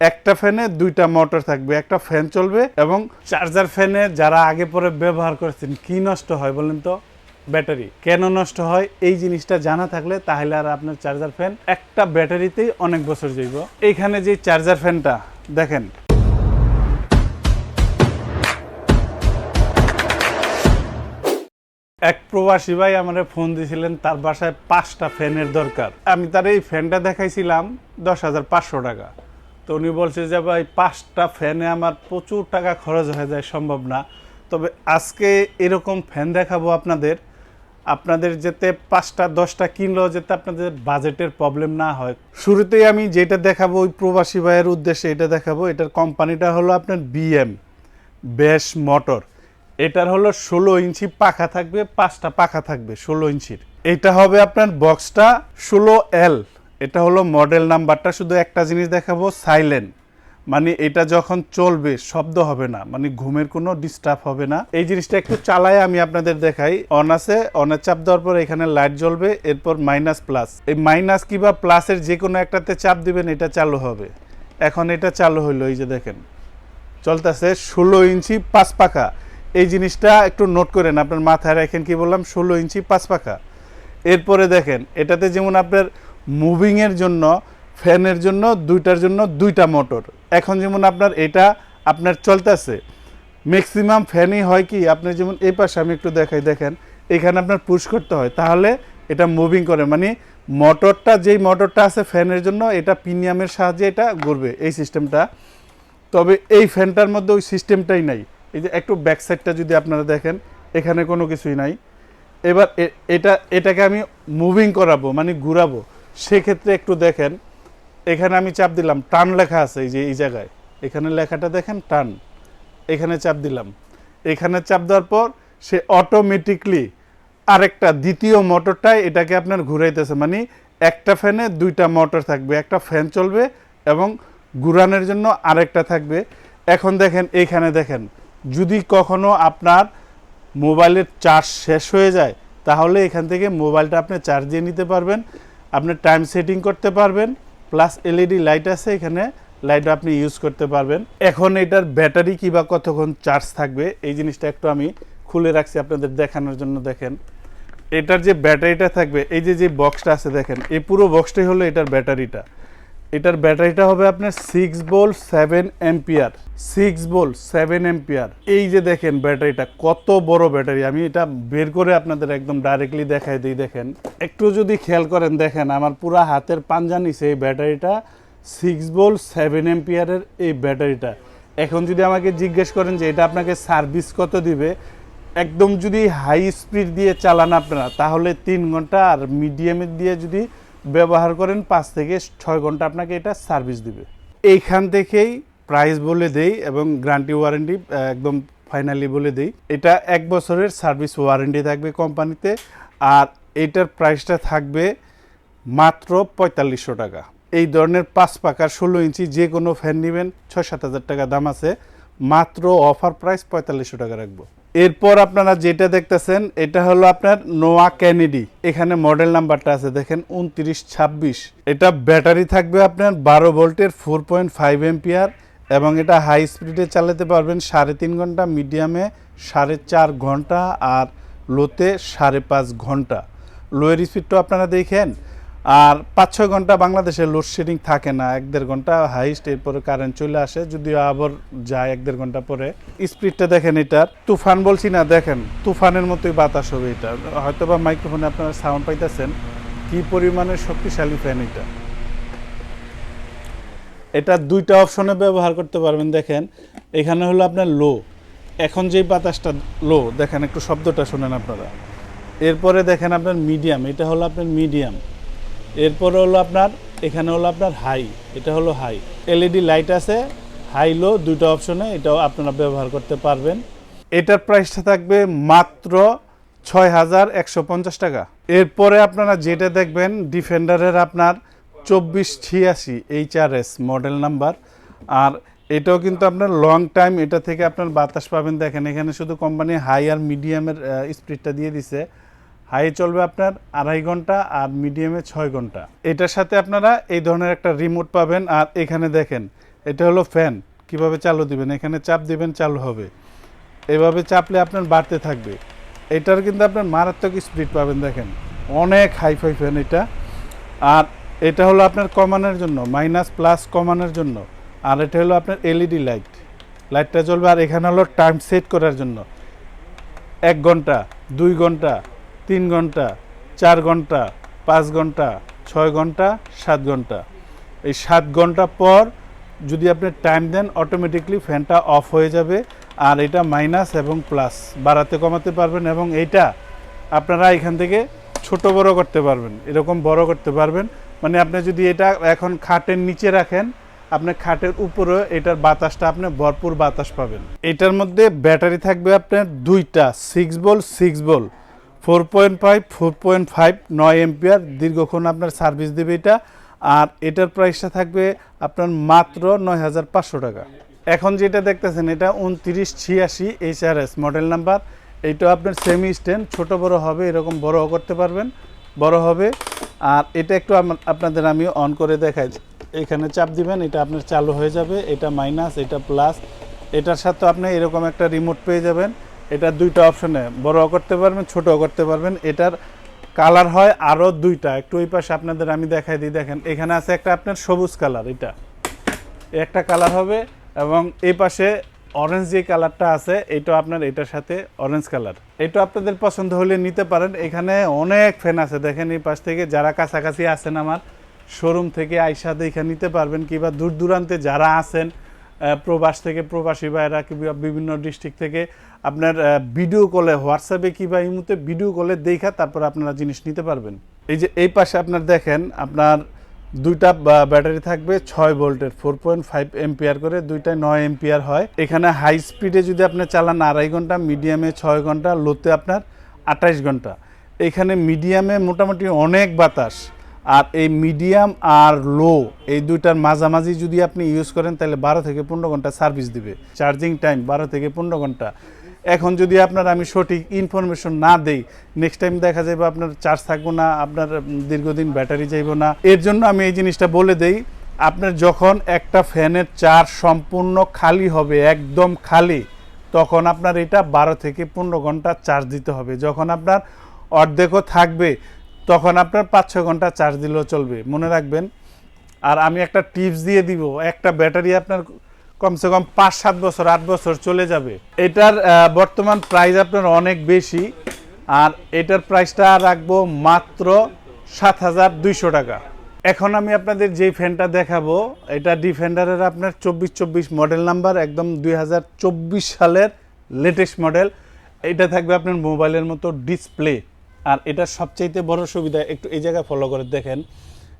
একটা ফ্যানে দুইটা মোটর থাকবে, একটা ফ্যান চলবে এবং চার্জার ফ্যানে যারা আগে পরে ব্যবহার করেছেন, কি নষ্ট হয় বলেন তো? ব্যাটারি কেন নষ্ট হয়? এই জিনিসটা জানা থাকলে তাহলে আর আপনার চার্জার ফ্যান একটা ব্যাটারিতেই অনেক বছর যাইব। এইখানে যে চার্জার ফ্যানটা, দেখেন। এক প্রবাসী ভাই আমারে ফোন দিয়েছিলেন তার বাসায় পাঁচটা ফ্যানের দরকার। আমি তার এই ফ্যানটা দেখাইছিলাম দশ হাজার পাঁচশো টাকা। তো উনি বলছে যে, ভাই, পাঁচটা ফ্যানে আমার প্রচুর টাকা খরচ হয়ে যায়, সম্ভব না। তবে আজকে এরকম ফ্যান দেখাবো আপনাদের। আপনাদের যাতে পাঁচটা, দশটা কিনলেও যাতে আপনাদের বাজেটের প্রবলেম না হয়। শুরুতেই আমি যেটা দেখাবো, ওই প্রবাসী ভাইয়ের উদ্দেশ্যে এটা দেখাবো। এটার কোম্পানিটা হলো আপনার বিএম, বেশ মোটর। এটার হলো ষোলো ইঞ্চি পাখা থাকবে, পাঁচটা পাখা থাকবে ষোলো ইঞ্চির। এটা হবে আপনার বক্সটা ষোলো এল। এটা হলো মডেল নাম্বারটা শুধু একটা জিনিস দেখাবো সাইলেন্ট মানে এটা যখন চলবে, শব্দ হবে না মানে ঘুমের কোনো ডিস্টার্ব হবে না। এই জিনিসটা একটু চালায় আমি আপনাদের দেখাই। অন আছে অনের চাপ দেওয়ার পর এখানে লাইট জ্বলবে, এরপর মাইনাস প্লাস এই মাইনাস কিংবা প্লাসের যে কোনো একটাতে চাপ দিবেন, এটা চালু হবে। এখন এটা চালু হইল, এই যে দেখেন। চলতেছে ষোলো ইঞ্চি পাঁচ পাখা। এই জিনিসটা একটু নোট করেন, আপনার মাথায় রাখেন কি বললাম? ষোলো ইঞ্চি পাঁচ পাখা। এরপরে দেখেন, এটাতে যেমন আপনার মুভিংয়ের জন্য, ফ্যানের জন্য, দুইটার জন্য দুইটা মোটর। এখন যেমন আপনার এটা আপনার চলতেছে। ম্যাক্সিমাম ফ্যানই হয় কি, আপনি যেমন এই পাশে আমি একটু দেখাই, দেখেন, এখানে আপনার পুশ করতে হয়। তাহলে এটা মুভিং করে মানে মোটরটা, যেই মোটরটা আছে ফ্যানের জন্য, এটা প্রিমিয়ামের সাহায্যে এটা ঘুরবে এই সিস্টেমটা তবে এই ফ্যানটার মধ্যে ওই সিস্টেমটাই নাই। এই যে একটু ব্যাক সাইডটা যদি আপনারা দেখেন, এখানে কোনো কিছুই নাই। এবার এটা, এটাকে আমি মুভিং করাবো মানে ঘুরাবো। সেক্ষেত্রে একটু দেখেন, এখানে আমি চাপ দিলাম, টান লেখা আছে এই যে, এই জায়গায়। এখানে লেখাটা দেখেন, টান। এখানে চাপ দিলাম। এখানে চাপ দেওয়ার পর সে অটোমেটিকলি আরেকটা দ্বিতীয় মোটরটাই এটাকে আপনার ঘুরাইতেছে মানে একটা ফ্যানে দুইটা মোটর থাকবে, একটা ফ্যান চলবে এবং ঘুরানোর জন্য আরেকটা থাকবে। এখন দেখেন এইখানে দেখেন, যদি কখনো আপনার মোবাইলের চার্জ শেষ হয়ে যায়, তাহলে এখান থেকে মোবাইলটা আপনি চার্জ দিয়ে নিতে পারবেন। আপনি টাইম সেটিং করতে পারবেন প্লাস এলইডি লাইট আছে এখানে লাইট আপনি ইউজ করতে পারবেন। এখন এটার ব্যাটারি কিবা কতক্ষণ চার্জ থাকবে, এই জিনিসটা একটু আমি খুলে রাখছি আপনাদের দেখানোর জন্য, দেখেন। এটার যে ব্যাটারিটা থাকবে, এই যে যে বক্সটা আছে, দেখেন, এই পুরো বক্সটাই হলো এটার ব্যাটারিটা এটার ব্যাটারিটা হবে আপনার সিক্স বোল সেভেন এম্পিয়ার সিক্স বোল সেভেন এম্পিয়ার এই যে দেখেন ব্যাটারিটা, কত বড় ব্যাটারি। আমি এটা বের করে আপনাদের একদম ডাইরেক্টলি দেখাই দিই, দেখেন। একটু যদি খেয়াল করেন, দেখেন আমার পুরা হাতের পাঞ্জা নিছে এই ব্যাটারিটা সিক্স বোল সেভেন এম্পিয়ারের এই ব্যাটারিটা। এখন যদি আমাকে জিজ্ঞেস করেন যে এটা আপনাকে সার্ভিস কত দিবে, একদম যদি হাই স্পিড দিয়ে চালান আপনারা, তাহলে তিন ঘণ্টা আর মিডিয়ামের দিয়ে যদি ব্যবহার করেন পাঁচ থেকে ছয় ঘণ্টা আপনাকে এটা সার্ভিস দিবে। এইখান থেকেই প্রাইস বলে দেই এবং গ্যারান্টি ওয়ারেন্টি একদম ফাইনালি বলে দেই। এটা এক বছরের সার্ভিস ওয়ারেন্টি থাকবে কোম্পানিতে আর এটার প্রাইসটা থাকবে মাত্র পঁয়তাল্লিশশো টাকা। এই ধরনের পাঁচ পাকার ষোলো ইঞ্চি যে কোনো ফ্যান নেবেন, ছয় সাত হাজার টাকা দাম আছে, মাত্র অফার প্রাইস পঁয়তাল্লিশশো টাকা রাখব। এরপর আপনারা যেটা দেখতেছেন, এটা হলো আপনার নোয়া ক্যানেডি এখানে মডেল নাম্বারটা আছে, দেখেন উনত্রিশ ছাব্বিশ। এটা ব্যাটারি থাকবে আপনার বারো ভোল্টের, ফোর পয়েন্ট ফাইভ এম্পিয়ার এবং এটা হাই স্পিডে চালাতে পারবেন সাড়ে তিন ঘণ্টা, মিডিয়ামে সাড়ে চার ঘণ্টা আর লোতে সাড়ে পাঁচ ঘণ্টা। লোয়ের স্পিডটা আপনারা দেখেন আর পাঁচ ছয় ঘণ্টা বাংলাদেশে লোডশেডিং থাকে না, এক দেড় ঘণ্টা হাইস্ট এরপরে কারেন্ট চলে আসে, যদিও আবার যায় এক দেড় ঘণ্টা পরে। স্পিডটা দেখেন এটার, তুফান বলছি না, দেখেন, তুফানের মতোই বাতাস হবে এটা। হয়তো বা মাইক্রোফোনে আপনারা সাউন্ড পাইতেছেন, কি পরিমাণে শক্তিশালী ফ্যান এটা। এটা দুইটা অপশনে ব্যবহার করতে পারবেন, দেখেন। এখানে হলো আপনার লো এখন যেই বাতাসটা লো দেখেন একটু শব্দটা শোনেন আপনারা। এরপরে দেখেন আপনার মিডিয়াম এটা হলো আপনার মিডিয়াম এরপরে হলো আপনার, এখানে হলো আপনার হাই এটা হলো হাই এলইডি লাইট আছে হাই লো দুটো অপশনে এটাও আপনারা ব্যবহার করতে পারবেন। এটার প্রাইসটা থাকবে মাত্র ছয় হাজার একশো পঞ্চাশ টাকা। এরপরে আপনারা যেটা দেখবেন ডিফেন্ডারের আপনার চব্বিশ ছিয়াশি H R S model number আর এটাও কিন্তু আপনার লং টাইম এটা থেকে আপনার বাতাস পাবেন। দেখেন, এখানে শুধু কোম্পানি হাই আর মিডিয়ামের স্পিডটা দিয়ে দিছে। হাই চলবে আপনার আড়াই ঘণ্টা আর মিডিয়ামে ছয় ঘণ্টা। এটার সাথে আপনারা এই ধরনের একটা রিমোট পাবেন। আর এখানে দেখেন, এটা হলো ফ্যান কীভাবে চালু দিবেন? এখানে চাপ দিবেন, চালু হবে। এভাবে চাপলে আপনার বাড়তে থাকবে। এটার কিন্তু আপনার মারাত্মক স্পিড পাবেন, দেখেন। অনেক হাইফাই ফ্যান এটা। আর এটা হলো আপনার কমানোর জন্য মাইনাস প্লাস কমানোর জন্য। আর এটা হলো আপনার এলইডি লাইট লাইটটা জ্বলবে। আর এখানে হলো টাইম সেট করার জন্য। এক ঘণ্টা, দুই ঘণ্টা তিন ঘণ্টা, চার ঘণ্টা, পাঁচ ঘণ্টা, ছয় ঘণ্টা, সাত ঘণ্টা। এই সাত ঘণ্টা পর যদি আপনি টাইম দেন অটোমেটিকলি ফ্যানটা অফ হয়ে যাবে আর এটা মাইনাস এবং প্লাস বাড়াতে কমাতে পারবেন এবং এইটা আপনারা এখান থেকে ছোট বড় করতে পারবেন। এরকম বড় করতে পারবেন। মানে আপনি যদি এটা এখন খাটের নিচে রাখেন, আপনি খাটের উপরে এটার বাতাসটা আপনি ভরপুর বাতাস পাবেন। এটার মধ্যে ব্যাটারি থাকবে আপনার দুইটা সিক্স বল সিক্স বল four point five, four point five, নয় এম্পিয়ার, দীর্ঘক্ষণ আপনার সার্ভিস দেবে এটা। আর এটার প্রাইসটা থাকবে আপনার মাত্র নয় হাজার পাঁচশো টাকা। এখন যেটা দেখতেছেন, এটা উনত্রিশ ছিয়াশি H R S model number. এইটা আপনার সেমি স্ট্যান্ড ছোট বড় হবে, এরকম বড় করতে পারবেন, বড় হবে। আর এটা একটু আপনাদের আমি অন করে দেখাই। এখানে চাপ দিবেন, এটা আপনার চালু হয়ে যাবে, এটা মাইনাস এটা প্লাস এটার সাথে আপনি এরকম একটা রিমোট পেয়ে যাবেন। এটা দুইটা অপশনে বড় করতে পারবেন ছোট করতে পারবেন। এটার কালার হয় আরও দুইটা। একটু ওই পাশে আপনাদের আমি দেখাই দিই, দেখেন। এখানে আছে একটা আপনার সবুজ কালার এটা। একটা কালার হবে এবং এই পাশে অরেঞ্জ যে কালারটা আছে এটা আপনার এটার সাথে অরেঞ্জ কালার এটা আপনাদের পছন্দ হলে নিতে পারেন। এখানে অনেক ফ্যান আছে। দেখেন এই পাশ থেকে যারা কাছাকাছি আছেন আমার শোরুম থেকে আইসা দেখে নিতে পারবেন কিংবা দূর দূরান্তে যারা আছেন প্রবাস থেকে প্রবাসী ভাইরা বিভিন্ন ডিস্ট্রিক্ট থেকে আপনার ভিডিও কলে হোয়াটসঅ্যাপে কিংবা ইমুতে ভিডিও কলে দেখা তারপর আপনারা জিনিস নিতে পারবেন। এই যে এই পাশে আপনার দেখেন, আপনার দুইটা ব্যাটারি থাকবে, ছয় ভোল্টের ফোর পয়েন্ট ফাইভ এম্পিয়ার করে দুইটায় নয় এম্পিয়ার হয়। এখানে হাই স্পিডে যদি আপনি চালান আড়াই ঘণ্টা মিডিয়ামে ছয় ঘণ্টা লোতে আপনার আঠাইশ ঘণ্টা। এখানে মিডিয়ামে মোটামুটি অনেক বাতাস। আর এই মিডিয়াম আর লো এই দুইটার মাঝামাঝি যদি আপনি ইউজ করেন, তাহলে বারো থেকে পনেরো ঘণ্টা সার্ভিস দিবে। চার্জিং টাইম বারো থেকে পনেরো ঘণ্টা। এখন যদি আপনার আমি সঠিক ইনফরমেশন না দেই নেক্সট টাইম দেখা যাবে আপনার চার্জ থাকব না, আপনার দীর্ঘদিন ব্যাটারি যাইব না। এর জন্য আমি এই জিনিসটা বলে দেই, আপনার যখন একটা ফ্যানের চার্জ সম্পূর্ণ খালি হবে, একদম খালি, তখন আপনার এটা বারো থেকে পনেরো ঘণ্টা চার্জ দিতে হবে। যখন আপনার অর্ধেকও থাকবে তখন আপনার পাঁচ ছ ঘণ্টা চার্জ দিলেও চলবে। মনে রাখবেন। আর আমি একটা টিপস দিয়ে দিব, একটা ব্যাটারি আপনার কমসে কম পাঁচ সাত বছর, আট বছর চলে যাবে। এটার বর্তমান প্রাইস আপনার অনেক বেশি। আর এটার প্রাইসটা রাখব মাত্র সাত হাজার দুইশো টাকা। এখন আমি আপনাদের যে ফ্যানটা দেখাবো, এটা ডিফেন্ডারের আপনার চব্বিশ চব্বিশ মডেল নাম্বার একদম দুই হাজার চব্বিশ সালের লেটেস্ট মডেল এটা থাকবে আপনার মোবাইলের মতো ডিসপ্লে আর এটার সবচাইতে বড় সুবিধা, একটু এই জায়গায় ফলো করে দেখেন,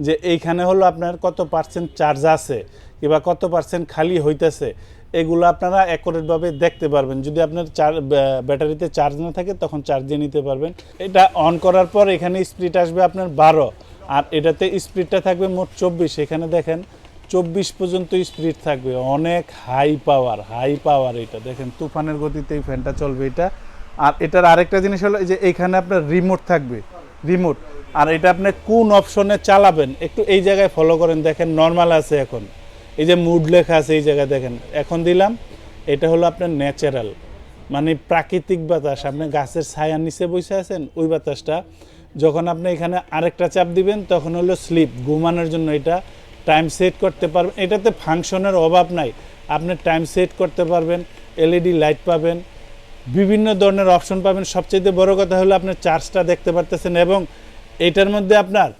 যে এইখানে হলো আপনার কত পার্সেন্ট চার্জ আছে কিংবা কত পার্সেন্ট খালি হইতেছে, এগুলো আপনারা অ্যাকুরেটভাবে দেখতে পারবেন। যদি আপনার চার ব্যা- ব্যাটারিতে চার্জ না থাকে, তখন চার্জ দিয়ে নিতে পারবেন। এটা অন করার পর এখানে স্পিড আসবে আপনার বারো, আর এটাতে স্পিডটা থাকবে মোট চব্বিশ। এখানে দেখেন, চব্বিশ পর্যন্ত স্পিড থাকবে। অনেক হাই পাওয়ার হাই পাওয়ার এটা। দেখেন, তুফানের গতিতে এই ফ্যানটা চলবে। এটা আর এটার আরেকটা জিনিস হলো যে এইখানে আপনার রিমোট থাকবে রিমোট আর এটা আপনি কোন অপশনে চালাবেন, একটু এই জায়গায় ফলো করেন। দেখেন নর্মাল আছে এখন। এই যে মুড লেখা আছে এই জায়গায় দেখেন। এখন দিলাম, এটা হলো আপনার ন্যাচারাল মানে প্রাকৃতিক বাতাস। আপনি গাছের ছায়ার নিচে বসে আছেন, ওই বাতাসটা। যখন আপনি এখানে আরেকটা চাপ দিবেন, তখন হলো স্লিপ ঘুমানোর জন্য এটা টাইম সেট করতে পারবেন। এটাতে ফাংশনের অভাব নাই। আপনি টাইম সেট করতে পারবেন এলইডি লাইট পাবেন বিভিন্ন ধরনের অপশন পাবেন। সবচেয়ে বড় কথা হলো আপনার চার্জটা দেখতে পারতেছেন এবং এটার মধ্যে আপনার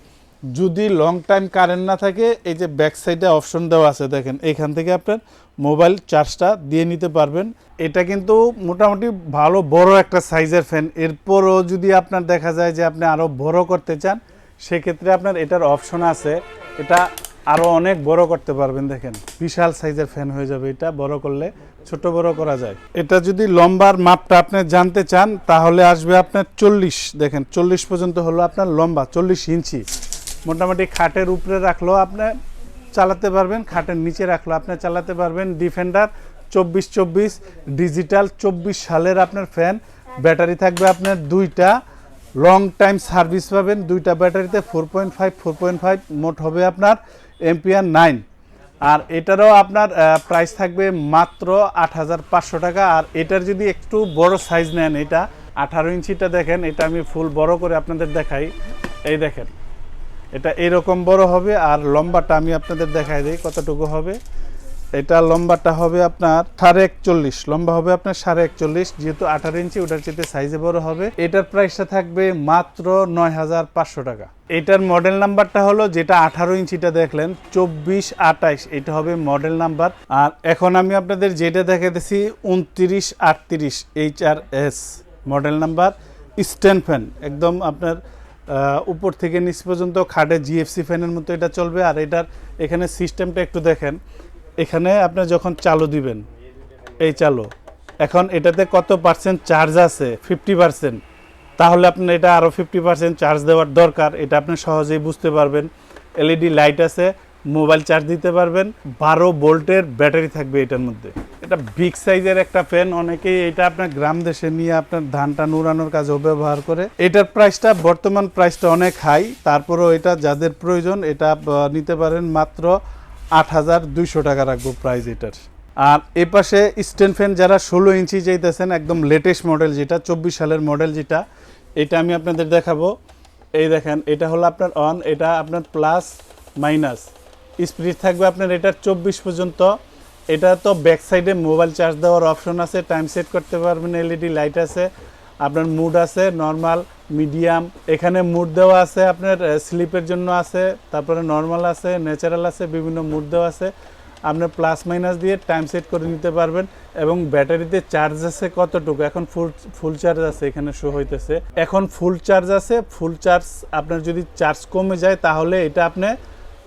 যদি লং টাইম কারেন্ট না থাকে, এই যে ব্যাক সাইডে অপশন দেওয়া আছে, দেখেন, এখান থেকে আপনার মোবাইল চার্জটা দিয়ে নিতে পারবেন। এটা কিন্তু মোটামুটি ভালো, বড় একটা সাইজের ফ্যান এরপরও যদি আপনার দেখা যায় যে আপনি আরও বড় করতে চান, সেক্ষেত্রে আপনার এটার অপশন আছে। এটা আরও অনেক বড় করতে পারবেন, দেখেন। বিশাল সাইজের ফ্যান হয়ে যাবে এটা, বড় করলে ছোট বড় করা যায়। এটা যদি লম্বার মাপটা আপনি জানতে চান, তাহলে আসবে আপনার চল্লিশ, দেখেন, চল্লিশ পর্যন্ত হলো আপনার লম্বা, চল্লিশ ইঞ্চি। মোটামুটি খাটের উপরে রাখলেও আপনি চালাতে পারবেন, খাটের নিচে রাখলেও আপনি চালাতে পারবেন। ডিফেন্ডার চব্বিশ চব্বিশ ডিজিটাল চব্বিশ সালের আপনার ফ্যান ব্যাটারি থাকবে আপনার দুইটা। লং টাইম সার্ভিস পাবেন। দুইটা ব্যাটারিতে four point five four point five মোট হবে আপনার এমপিআর নাইন আর এটারও আপনার প্রাইস থাকবে মাত্র আট হাজার পাঁচশো টাকা। আর এটার যদি একটু বড় সাইজ নেন, এটা আঠারো ইঞ্চিটা দেখেন, এটা আমি ফুল বড় করে আপনাদের দেখাই। এই দেখেন, এটা এরকম বড় হবে। আর লম্বাটা আমি আপনাদের দেখাই দিই, কতটুকু হবে। এটা লম্বাটা হবে আপনার সাড়ে একচল্লিশ, লম্বা হবে আপনার সাড়ে একচল্লিশ, যেহেতু আঠারো ইঞ্চি, ওটার চেয়ে সাইজে বড় হবে। এটার প্রাইসটা থাকবে মাত্র নয় হাজার পাঁচশো টাকা। এটার মডেল নাম্বারটা হলো যেটা আঠারো ইঞ্চিটা দেখলেন, চব্বিশ আঠাইশ, এটা হবে মডেল নাম্বার আর এখন আমি আপনাদের যেটা দেখাতেছি উনত্রিশ আটত্রিশ H R S model number stand fan একদম আপনার উপর থেকে নিচ পর্যন্ত খাটে জিএফসি ফ্যানের মতো এটা চলবে। আর এটার এখানে সিস্টেমটা একটু দেখেন। এখানে আপনি যখন চালু দিবেন, এই চালু, এখন এটাতে কত পার্সেন্ট চার্জ আছে? ফিফটি পার্সেন্ট তাহলে আপনার এটা আরও ফিফটি পার্সেন্ট চার্জ দেওয়ার দরকার, এটা আপনি সহজেই বুঝতে পারবেন। এলইডি লাইট আছে মোবাইল চার্জ দিতে পারবেন, বারো ভোল্টের ব্যাটারি থাকবে এটার মধ্যে। এটা বিগ সাইজের একটা ফ্যান অনেকেই এটা আপনার গ্রাম দেশে নিয়ে আপনার ধানটা নুরানোর কাজেও ব্যবহার করে। এটার প্রাইসটা বর্তমান প্রাইসটা অনেক হাই তারপরেও এটা যাদের প্রয়োজন, এটা নিতে পারেন মাত্র আট হাজার দুইশো টাকা রাখব প্রাইস এটার। আর এ পাশে স্ট্যান্ড ফ্যান যারা ষোলো ইঞ্চি চাইতেছেন একদম লেটেস্ট মডেল যেটা, চব্বিশ সালের মডেল যেটা, এটা আমি আপনাদের দেখাবো। এই দেখেন, এটা হলো আপনার অন এটা আপনার প্লাস মাইনাস স্পিড থাকবে আপনার এটার চব্বিশ পর্যন্ত। এটা তো ব্যাক সাইডে মোবাইল চার্জ দেওয়ার অপশন আছে টাইম সেট করতে পারবেন এলইডি লাইট আছে। আপনার মুড আছে নর্মাল মিডিয়াম এখানে মুড দেওয়া আছে আপনার স্লিপের জন্য আছে, তারপরে নর্মাল আছে ন্যাচারাল আছে, বিভিন্ন মুড দেওয়া আছে। আপনার প্লাস মাইনাস দিয়ে টাইম সেট করে নিতে পারবেন এবং ব্যাটারিতে চার্জ আছে কতটুকু? এখন ফুল ফুল চার্জ আছে, এখানে শো হইতেছে। এখন ফুল চার্জ আছে ফুল চার্জ আপনার যদি চার্জ কমে যায়, তাহলে এটা আপনি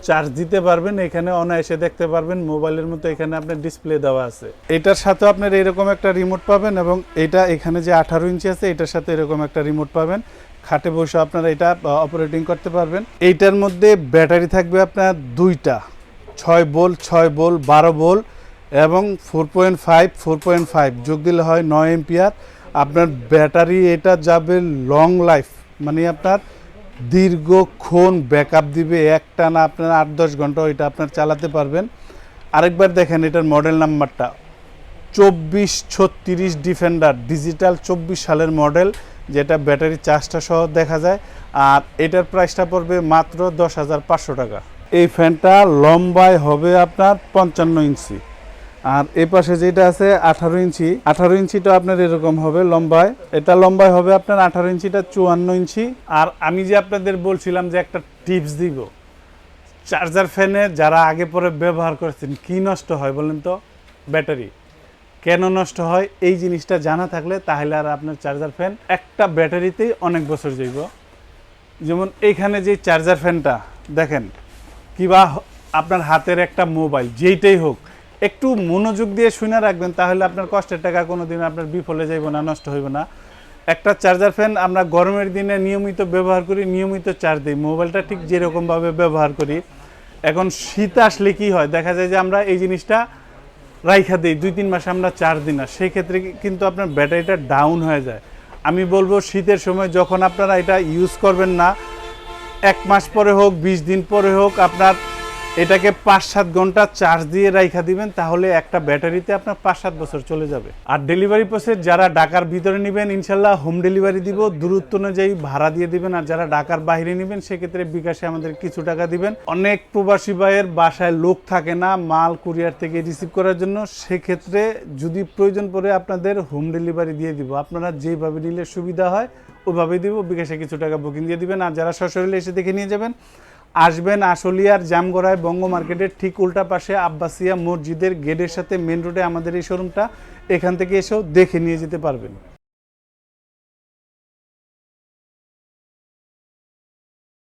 চার্জ দিতে পারবেন, এখানে অনায়াসে দেখতে পারবেন, মোবাইলের মতো এখানে আপনার ডিসপ্লে দেওয়া আছে। এটার সাথে আপনার এরকম একটা রিমোট পাবেন এবং এটা এখানে যে আঠারো ইঞ্চি আছে, এটার সাথে এরকম একটা রিমোট পাবেন। খাটে বসে আপনারা এটা অপারেটিং করতে পারবেন। এইটার মধ্যে ব্যাটারি থাকবে আপনার দুইটা, ছয় বোল ছয় বোল বারো বোল এবং four point five four point five যোগ দিলে হয় নয় এম্পিয়ার আপনার ব্যাটারি এটা যাবে লং লাইফ মানে আপনার দীর্ঘক্ষণ ব্যাকআপ দিবে একটা না আপনার আট দশ ঘণ্টা ওইটা আপনার চালাতে পারবেন। আরেকবার দেখেন এটার মডেল নাম্বারটা চব্বিশ ছত্রিশ ডিফেন্ডার ডিজিটাল চব্বিশ সালের মডেল যেটা ব্যাটারি চার্জটা সহ দেখা যায়। আর এটার প্রাইসটা পড়বে মাত্র দশ হাজার পাঁচশো টাকা। এই ফ্যানটা লম্বায় হবে আপনার পঞ্চান্ন ইঞ্চি। আর এ পাশে যেটা আছে আঠারো ইঞ্চি, আঠারো ইঞ্চিটা আপনার এরকম হবে লম্বায়। এটা লম্বায় হবে আপনার আঠারো ইঞ্চিটা চুয়ান্ন ইঞ্চি। আর আমি যে আপনাদের বলছিলাম যে একটা টিপস দিব, চার্জার ফ্যানে যারা আগে পরে ব্যবহার করেছেন, কি নষ্ট হয় বলেন তো? ব্যাটারি। কেন নষ্ট হয়? এই জিনিসটা জানা থাকলে তাহলে আর আপনার চার্জার ফ্যান একটা ব্যাটারিতেই অনেক বছর যাইব। যেমন এইখানে যে চার্জার ফ্যানটা, দেখেন, কিবা আপনার হাতের একটা মোবাইল, যেইটাই হোক একটু মনোযোগ দিয়ে শুনে রাখবেন, তাহলে আপনার কষ্টের টাকা কোনো দিন আপনার বিফলে যাইব না, নষ্ট হইব না। একটা চার্জার ফ্যান আমরা গরমের দিনে নিয়মিত ব্যবহার করি, নিয়মিত চার্জ দিই। মোবাইলটা ঠিক যেরকমভাবে ব্যবহার করি। এখন শীত আসলে কি হয়? দেখা যায় যে আমরা এই জিনিসটা রাইখা দিই, দুই তিন মাসে আমরা চার্জ দিই না। সেক্ষেত্রে কি- কিন্তু আপনার ব্যাটারিটা ডাউন হয়ে যায়। আমি বলব শীতের সময় যখন আপনারা এটা ইউজ করবেন না, এক মাস পরে হোক, বিশ দিন পরে হোক, আপনার এটাকে পাঁচ সাত ঘণ্টা চার্জ দিয়ে রাইখা দিবেন, তাহলে একটা ব্যাটারিতে আপনার পাঁচ সাত বছর চলে যাবে। আর ডেলিভারি প্রসেস যারা ঢাকার ভিতরে নেবেন, ইনশাল্লাহ হোম ডেলিভারি দিব, দূরত্ব অনুযায়ী ভাড়া দিয়ে দিবেন, আর যারা ঢাকার বাইরে নেবেন, সেক্ষেত্রে বিকাশে আমাদের কিছু টাকা দিবেন। অনেক প্রবাসী ভাইয়ের বাসায় লোক থাকে না, মাল কুরিয়ার থেকে রিসিভ করার জন্য, সেক্ষেত্রে যদি প্রয়োজন পড়ে আপনাদের হোম ডেলিভারি দিয়ে দিব। আপনারা যেভাবে নিলে সুবিধা হয় ওইভাবেই দিব। বিকাশে কিছু টাকা বুকিং দিয়ে দিবেন। আর যারা সশরীরে এসে দেখে নিয়ে যাবেন আসবেন আশুলিয়ার জামগড়ায় বঙ্গ মার্কেটের ঠিক উল্টা পাশে আব্বাসিয়া মসজিদের গেটের সাথে মেন রোডে আমাদের এই শোরুমটা, এখান থেকে এসেও দেখে নিয়ে যেতে পারবেন।